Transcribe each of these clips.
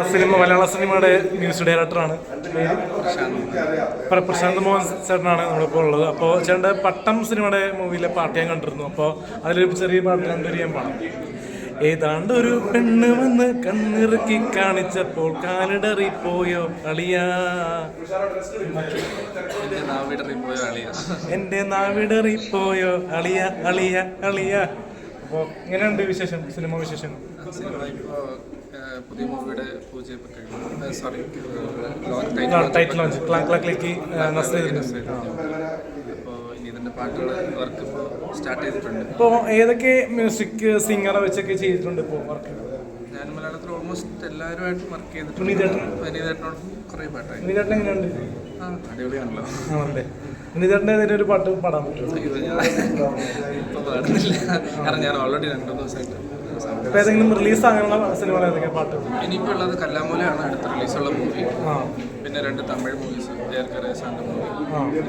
Cinema മലയാള സിനിമയുടെ music ഡയറക്ടറാണ്. പ്ര- പ്രശാന്ത് മോഹൻ ചേട്ടനാണ് നമ്മളിപ്പോൾ ഉള്ളത്. അപ്പോൾ ചേട്ടന്റെ പട്ടം സിനിമയുടെ മൂവിയിലെ പാട്ട് ഞാൻ കണ്ടിരുന്നു. അപ്പോൾ അതിലൊരു ചെറിയ പാട്ട് കണ്ടൊരു ഞാൻ പാടാം. ഏതാണ്ട് ഒരു പെണ്ണ് വന്ന് കണ്ണിറുക്കി കാണിച്ചപ്പോൾ കാലിടറി പോയോ അളിയാ? എന്റെ നാവിടറി പോയോ അളിയ അളിയ അളിയ? അപ്പോൾ ഇങ്ങനെയുണ്ട് വിശേഷം? സിനിമ വിശേഷം? സിനിമ ഇപ്പോ പുതിയ മൂവിയുടെ പൂജയൊക്കെ കഴിഞ്ഞു സോറി ടൈറ്റിൽ ലോഞ്ച്. ക്ലാക്കിലേക്ക് അപ്പോൾ ഇനി പാട്ടുകൾ വർക്ക് ഇപ്പോൾ സ്റ്റാർട്ട് ചെയ്തിട്ടുണ്ട്. ഇപ്പോൾ ഏതൊക്കെ മ്യൂസിക് സിംഗറെ വെച്ചൊക്കെ ചെയ്തിട്ടുണ്ട് ഇപ്പോൾ വർക്ക് ഞാൻ മലയാളത്തിൽ ഓൾമോസ്റ്റ് എല്ലാവരുമായിട്ട് വർക്ക് ചെയ്തിട്ടുണ്ട്. വിനീതേട്ടൻ വിനീതേട്ടനോട് കുറേ പാട്ടായി. വിനീതേട്ടൻ എങ്ങനെയുണ്ട്? അടിപൊളിയാണല്ലോ. ആണല്ലേ വിനീതേട്ടന്റെ ഏതെങ്കിലും ഒരു പാട്ട് പാടാൻ പറ്റുമോ? ഇപ്പൊ പാടുന്നില്ല. കാരണം ഞാൻ ഓൾറെഡി രണ്ടു ദിവസമായിട്ട് ഇപ്പോൾ ഏതെങ്കിലും റിലീസ് അങ്ങനെയുള്ള സിനിമകൾ ഏതൊക്കെ പാട്ട്? ഇനിയിപ്പോ ഉള്ളത് കല്ലാമൂലയാണ് അടുത്ത റിലീസുള്ള മൂവി പിന്നെ രണ്ട് തമിഴ് മൂവീസ് ഏർക്കറെ സാറിന്റെ മൂവി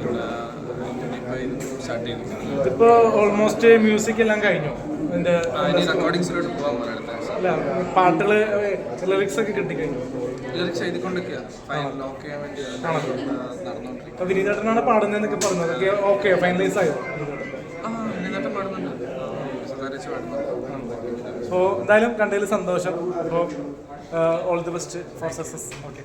സ്റ്റാർട്ട് ചെയ്തു. ഇതിപ്പോൾ ഓൾമോസ്റ്റ് മ്യൂസിക് എല്ലാം കഴിഞ്ഞു. റെക്കോർഡിങ്സിലോട്ട് പോകാൻ അല്ല പാട്ടുകൾ ലിറിക്സ് ഒക്കെ കിട്ടിക്കഴിഞ്ഞു. ലിറിക്സ് എഴുതിക്കൊണ്ടൊക്കെയാണ് ഫൈനൽ ലോക്ക് ചെയ്യാൻ വേണ്ടിയാണ് നടന്നുകൊണ്ടിരിക്കുന്നത് അപ്പോൾ വിനീതേട്ടനാണ് പാടുന്നതെന്നൊക്കെ പറഞ്ഞത്. അതൊക്കെ ഓക്കെ ഫൈനലൈസ് ആയോ ആ പാടുന്നുണ്ട്. പാടുന്നുണ്ട്. സോ എന്തായാലും കണ്ടതിൽ സന്തോഷം. അപ്പോൾ all the best for success okay